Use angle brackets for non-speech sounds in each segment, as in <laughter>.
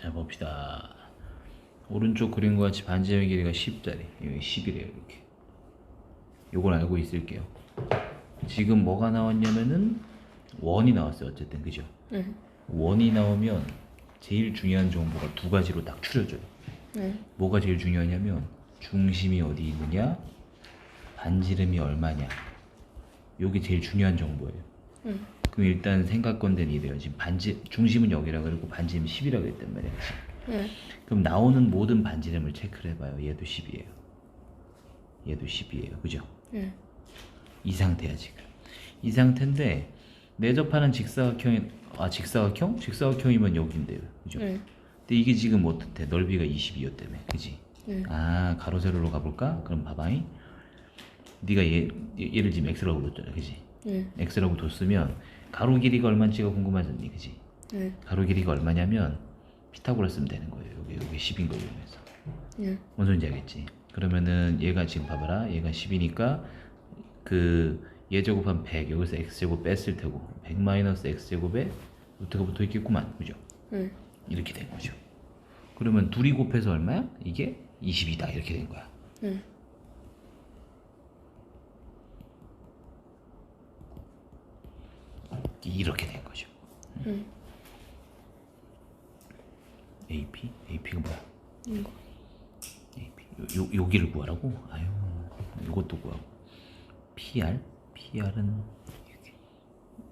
자 봅시다. 오른쪽 그림과 같이 반지의 길이가 10짜리. 여기 10이래요 이렇게. 요걸 알고 있을게요. 지금 뭐가 나왔냐면은 원이 나왔어요. 어쨌든 그죠? 응. 원이 나오면 제일 중요한 정보가 두 가지로 딱 추려져요. 응. 뭐가 제일 중요하냐면 중심이 어디 있느냐, 반지름이 얼마냐. 요게 제일 중요한 정보예요. 응. 그럼 일단 생각건대는 이래요. 지금 반지 중심은 여기라 그러고 반지름 10이라고 했단 말이야. 그치? 응. 그럼 나오는 모든 반지름을 체크를 해봐요. 얘도 10이에요. 얘도 10이에요. 그죠? 응. 이 상태야 지금. 이 상태인데 내접하는 직사각형이 아 직사각형? 직사각형이면 여기인데요. 그죠? 응. 근데 이게 지금 어떻대? 넓이가 22였다며. 그지? 응. 아 가로 세로로 가볼까? 그럼 봐봐잉. 네가 얘 얘를 지금 x라고 뒀잖아. 그지? 응. x라고 뒀으면 가로 길이가 얼마인지가 궁금하잖니. 그지? 응. 가로 길이가 얼마냐면 피타고라 쓰면 되는 거예요. 여기 여기 10인 걸 이용해서. 응. 뭔 소리인지 알겠지? 그러면은 얘가 지금 봐봐라. 얘가 10이니까 그얘 제곱한 100 여기서 x 제곱 뺐을 테고 100 마이너스 x 제곱에 루트가 붙어 있겠구만. 그죠? 응. 이렇게 된 거죠. 그러면 둘이 곱해서 얼마야? 이게 20이다. 이렇게 된 거야. 응. 이렇게 된 거죠. 응. AP? AP가 뭐야? 이거. AP. 요, 요, 여기를 구하라고? 아유, 이것도 구하고. PR? PR은 여기.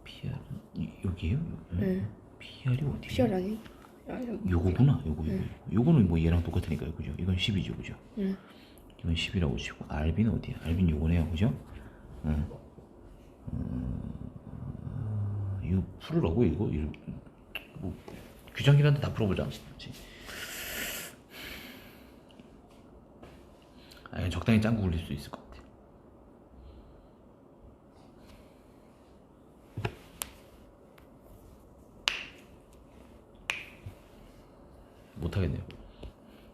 PR은 이- 여기에요? 응. PR이 어디? 피셜 아니? 아. 요거구나. 요거, 요거. 요거는 뭐 얘랑 똑같으니까요. 그죠? 이건 10이죠. 그죠? 응. 이건 10이라고 치고 RB는 어디야? RB는 요거네요. 그죠? 응. 음, 이거 풀으라고 이거? 이거 뭐 규정이라도 다 풀어보자. 아, 이건 적당히 짱구 굴릴 수 있을 것 같아. 못 하겠네요.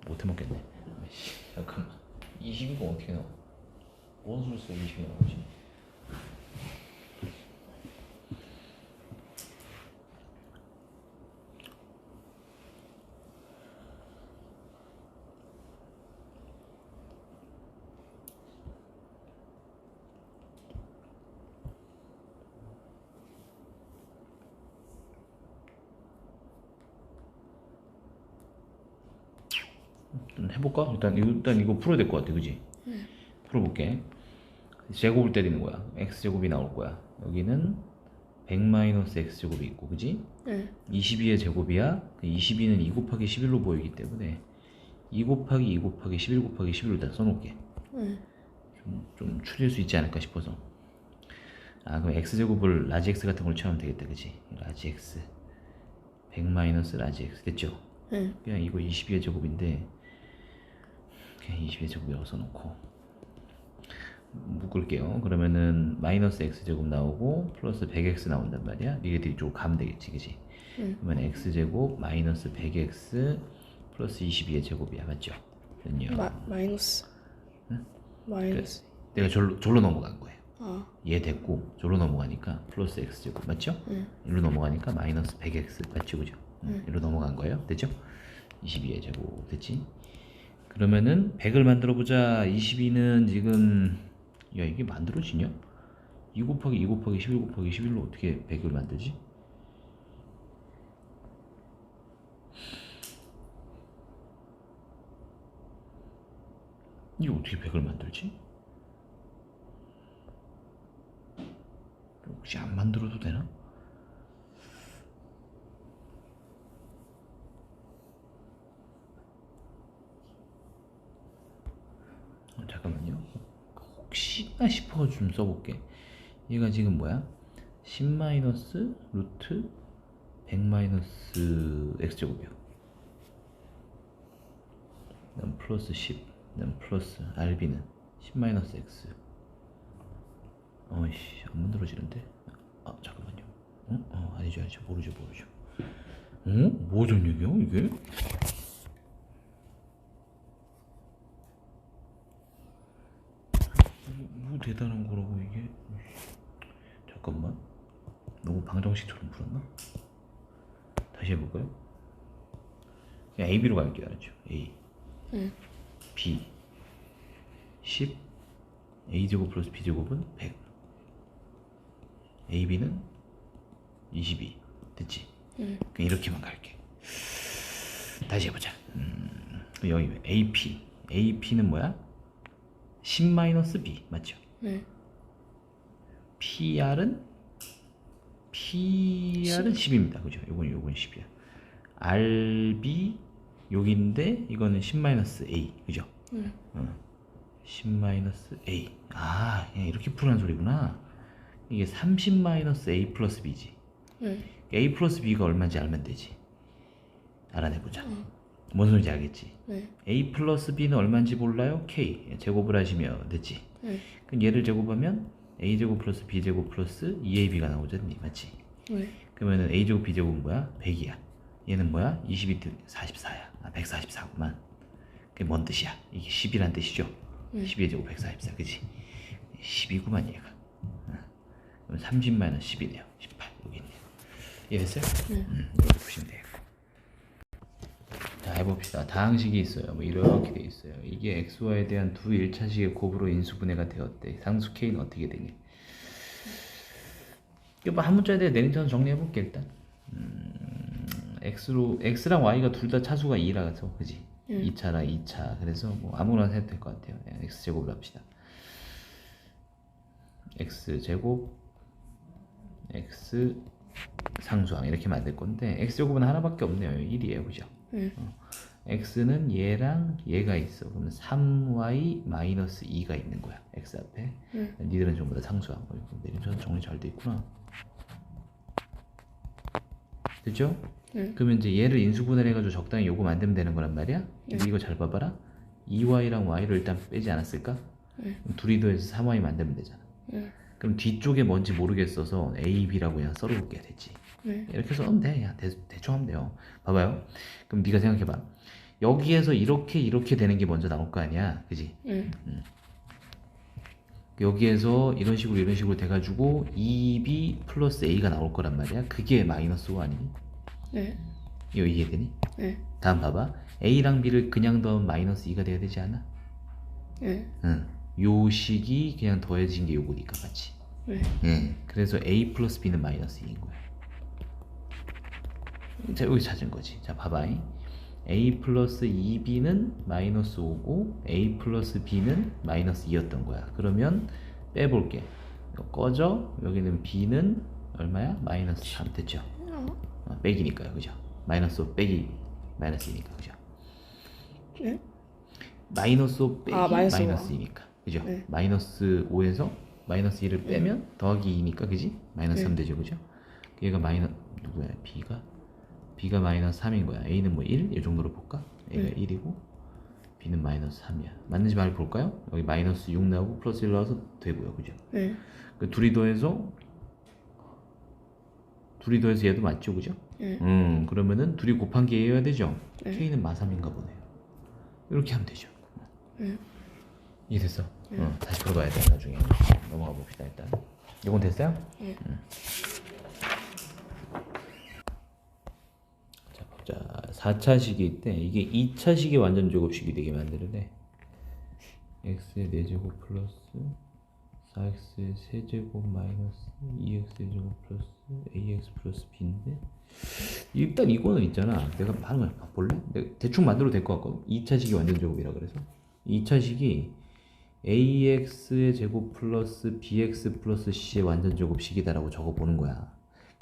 못 해먹겠네. 씨, 잠깐만. 20이가 어떻게 나와? 뭔 소리 써 20이 나오지? 해볼까? 일단 이거 일단 이거 풀어야 될 것 같아, 그지? 풀어볼게. 제곱을 때리는 거야. x 제곱이 나올 거야. 여기는 100 마이너스 x 제곱이 있고, 그지? 응. 22의 제곱이야. 22는 2 곱하기 11로 보이기 때문에 2 곱하기 2 곱하기 11 곱하기 11로 다 써놓을게. 응. 좀, 좀 줄일 수 있지 않을까 싶어서. 아, 그럼 x 제곱을 라지 x 같은 걸 취하면 되겠다, 그지? 라지 x 100 마이너스 라지 x 됐죠? 응. 그냥 이거 22의 제곱인데 그냥 22의 제곱이라고 써놓고 묶을게요. 그러면은 마이너스 x 제곱 나오고 플러스 100x 나온단 말이야. 니네들이 쪽 가면 되겠지, 그지? 응. 그러면 x 제곱 마이너스 100x 플러스 22의 제곱이야, 맞죠? 됐요. 마 마이너스. 마이너스. 내가 절로, 절로 넘어간 거예요. 아. 얘 됐고 절로 넘어가니까 플러스 x 제곱 맞죠? 응. 일로 넘어가니까 마이너스 100x 맞죠 그죠? 응. 응. 일로 넘어간 거예요 됐죠? 22의 제곱 됐지? 그러면은 100을 만들어 보자 22는 지금 야 이게 만들어지냐? 2 곱하기 2 곱하기 11 곱하기 11로 어떻게 100을 만들지? 이게 어떻게 100을 만들지? 혹시 안 만들어도 되나? 어, 잠깐만요. 혹시나 싶어 좀 써볼게. 얘가 지금 뭐야? 10 마이너스 루트 100 마이너스 x 제곱이요. 그다음 플러스 10, 그다음 플러스 RB는 10 마이너스 x. 어이씨 안 만들어지는데? 아 잠깐만요. 어? 어 아니죠 아니죠 모르죠 모르죠. 어? 뭐전 얘기야 이게? 뭐, 뭐 대단한 거라고 이게? 잠깐만. 너무 방정식처럼 풀었나? 다시 해볼까요? 그냥 A, B로 갈게요. 알았죠? A, 응. B 10 A 제곱 플러스 B 제곱은 100 A, B는 22 됐지? 응. 그냥 이렇게만 갈게. 다시 해보자. 음, 여기 AP AP는 뭐야? 10 B 맞죠? 네. PR은 PR은 10 입니다. 그죠? 요건 요건 10이야. RB 여기인데 이거는 10 A. 그죠? 응. 어. 10 A. 아, 그냥 이렇게 푸는 소리구나. 이게 30 A 플러스 B지. 네. A 플러스 B가 얼마인지 알면 되지. 알아내보자. 응. 뭔 소리인지 알겠지? 네. A 플러스 B는 얼마인지 몰라요? K. 제곱을 하시면 됐지? 네. 그럼 얘를 제곱하면 A 제곱 플러스 B 제곱 플러스 2AB가 나오잖니. 맞지? 네. 그러면은 A 제곱 B 제곱은 뭐야? 100이야. 얘는 뭐야? 22, 44야. 아, 144구만. 그게 뭔 뜻이야? 이게 10이란 뜻이죠? 네. 12의 제곱 144, 그지? 12구만 얘가. 어. 그럼 30 마이너스 10이네요. 18 여기 있네요. 이해됐어요? 네. 음, 이렇게 보시면 돼요. 자 해봅시다. 다항식이 있어요. 뭐 이렇게 돼 있어요. 이게 xy에 대한 두 일차식의 곱으로 인수분해가 되었대. 상수 k는 어떻게 되니? 이거 뭐한 문자에 대해 내림차선 정리해 볼게 일단. 음, x로 x랑 y가 둘 다 차수가 2라서 그지? 응. 2차라 2차. 그래서 뭐 아무거나 해도 될 것 같아요. 예, x 제곱을 합시다. x 제곱 x 상수항 이렇게 만들 건데 x 제곱은 하나밖에 없네요. 1이에요. 그죠? 네. x는 얘랑 얘가 있어. 그러면 3y 마이너스 2가 있는 거야. x 앞에. 네. 니들은 전부 다 상수항. 어, 이거 내림차선 정리 잘 돼 있구나. 됐죠? 네. 그러면 이제 얘를 인수분해를 해가지고 적당히 요거 만들면 되는 거란 말이야. 네. 이거 잘 봐봐라. 2y랑 y를 일단 빼지 않았을까? 네. 그럼 둘이 더해서 3y 만들면 되잖아. 네. 그럼 뒤쪽에 뭔지 모르겠어서 a, b라고 그냥 썰어볼게 됐지. 네. 이렇게 써면 돼. 그냥 대, 대충 하면 돼요. 봐봐요. 그럼 네가 생각해봐. 여기에서 이렇게 이렇게 되는 게 먼저 나올 거 아니야, 그지? 네. 여기에서 이런 식으로 이런 식으로 돼가지고 2b 플러스 a가 나올 거란 말이야. 그게 마이너스 5 아니니? 네. 이거 이해되니? 네. 다음 봐봐. a랑 b를 그냥 더하면 마이너스 2가 돼야 되지 않아? 네. 응. 요 식이 그냥 더해진 게 요거니까 같이. 네. 응. 그래서 a 플러스 b는 마이너스 2인 거야. 자 여기 찾은 거지. 자 봐봐. a 플러스 2b는 마이너스 5고 a 플러스 b는 마이너스 2였던 거야. 그러면 빼볼게. 이거 꺼져. 여기는 b는 얼마야? 마이너스 3 됐죠? 어. 어, 빼기니까요, 그죠? 마이너스 5 빼기 마이너스이니까, 그죠? 네. 마이너스 5 빼기 아, 마이너스 마이너스 2니까, 그죠? 네. 마이너스 5에서 마이너스 2를 빼면 더하기 2니까, 그지? 마이너스 네. 3 되죠, 그죠? 얘가 마이너 누구야? b가 b가 마이너스 3인 거야. a는 뭐 1? 이 정도로 볼까? a가 네. 1이고 b는 마이너스 3이야. 맞는지 말 볼까요? 여기 마이너스 6 나오고 플러스 1 나와서 되고요, 그죠? 네. 그 둘이 더해서 둘이 더해서 얘도 맞죠, 그죠? 네. 음, 그러면은 둘이 곱한 게 얘여야 되죠? 네. K는 마삼인가 보네요. 이렇게 하면 되죠. 네. 이해됐어? 네. 어, 다시 풀어봐야 돼, 나중에. 넘어가 봅시다, 일단. 이건 됐어요? 네. 음. 자, 보자. 4차식이 있대. 이게 2차식의 완전 제곱식이 되게 만드는데. x의 4제곱 플러스 4x의 세제곱 마이너스 2x의 제곱 플러스 ax 플러스 b인데 일단 이거는 있잖아 내가 하는 거 볼래? 대충 만들어도 될 것 같거든 2차식이 완전 제곱이라 그래서 2차식이 ax의 제곱 플러스 bx 플러스 c의 완전 제곱식이다라고 적어보는 거야.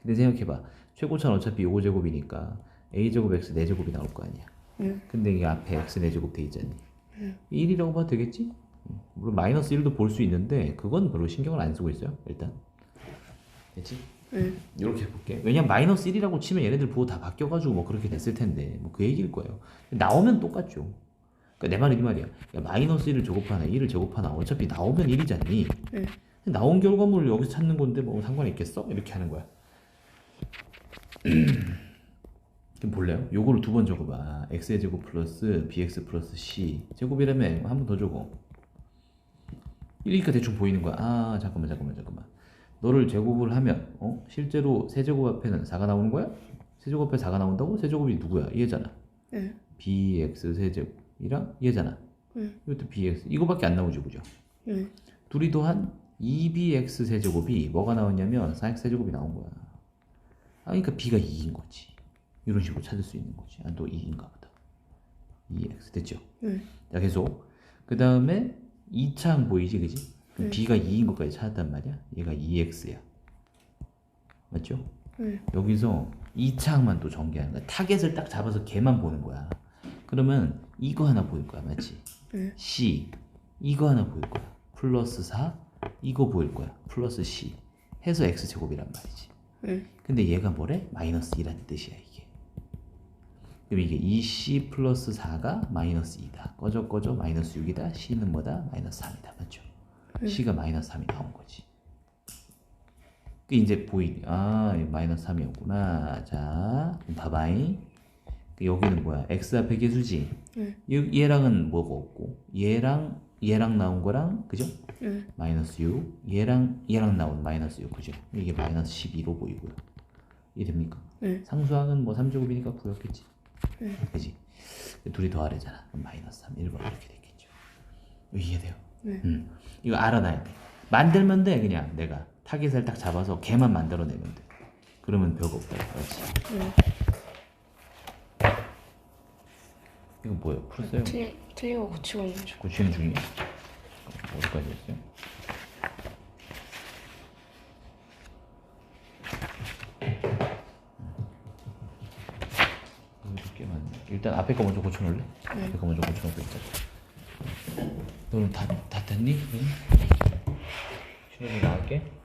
근데 생각해봐. 최고차는 어차피 요거 제곱이니까 a제곱 x 4제곱이 나올 거 아니야. 네. 근데 이게 앞에 x 4제곱 돼 있잖니. 1이라고 봐도 되겠지? 음, 물론 마이너스 1도 볼 수 있는데 그건 별로 신경을 안 쓰고 있어요 일단. 됐지? 네. 이렇게 해볼게. 왜냐면 마이너스 1이라고 치면 얘네들 부호 다 바뀌어가지고 뭐 그렇게 됐을 텐데 뭐 그 얘기일 거예요. 나오면 똑같죠 그러니까 내 말은 이 말이야 야, 마이너스 1을 제곱하나 1을 제곱하나 어차피 나오면 1이잖니 네. 나온 결과물을 여기서 찾는 건데 뭐 상관이 있겠어? 이렇게 하는 거야 <clears throat> 그럼 볼래요? 요거를 두 번 적어봐 x의 제곱 플러스 bx 플러스 c 제곱이라면 한 번 더 적어 1이니까 대충 보이는 거야 아 잠깐만 잠깐만 잠깐만 너를 제곱을 하면 어? 실제로 세제곱 앞에는 4가 나오는 거야? 세제곱 앞에 4가 나온다고? 세제곱이 누구야? 얘잖아 네. bx 세제곱 이랑 얘잖아. 응. 이것도 bx 이거밖에 안 나오죠, 그죠? 응. 둘이 더한 2bx 세제곱이 뭐가 나왔냐면 4x 세제곱이 나온 거야. 아, 그러니까 b가 2인 거지. 이런 식으로 찾을 수 있는 거지. 아, 또 2인가 보다. 2x 됐죠? 응. 자, 계속. 그 다음에 2차항 보이지, 그지? 그럼 b가 2인 것까지 찾았단 말이야. 얘가 2x야. 맞죠? 응. 여기서 2차항만 또 전개하는 거야. 타겟을 딱 잡아서 걔만 보는 거야. 그러면 이거 하나 보일 거야, 맞지? 응. C 이거 하나 보일 거야. 플러스 4 이거 보일 거야. 플러스 C 해서 x 제곱이란 말이지. 응. 근데 얘가 뭐래? 마이너스 2라는 뜻이야 이게. 그럼 이게 2C 플러스 4가 마이너스 2다. 꺼져 꺼져 마이너스 6이다. C는 뭐다? 마이너스 3이다. 맞죠? C가 마이너스 3이 나온 거지. 그 이제 보이니 아 마이너스 3이었구나. 자 그럼 봐봐잉. 그 여기는 뭐야? x 앞에 개수지. 응. 얘- 얘랑은 뭐가 없고 얘랑 얘랑 나온 거랑 그죠? 응. 마이너스 6 얘랑 얘랑 나온 마이너스 6 그죠? 이게 마이너스 12로 보이고요. 이해됩니까? 응. 상수항은 뭐 3제곱이니까 구였겠지. 응. 그지? 둘이 더하래잖아. 마이너스 3, 1번 이렇게 됐겠죠. 이해돼요? 네. 음. 이거 알아놔야 돼. 만들면 돼 그냥 내가 타겟을 딱 잡아서 걔만 만들어내면 돼. 그러면 별거 없다. 그렇지. 응. 이거 뭐예요? 풀었어요? 틀리 틀리고 고치고 있는 중. 고치는 중이에요. 어디까지 했어요? 많네. 일단 앞에 거 먼저 고쳐놓을래? 앞에 거 먼저 고쳐놓고 있자. 너는 다, 다 됐니? 그럼? 신호도 나갈게. 네.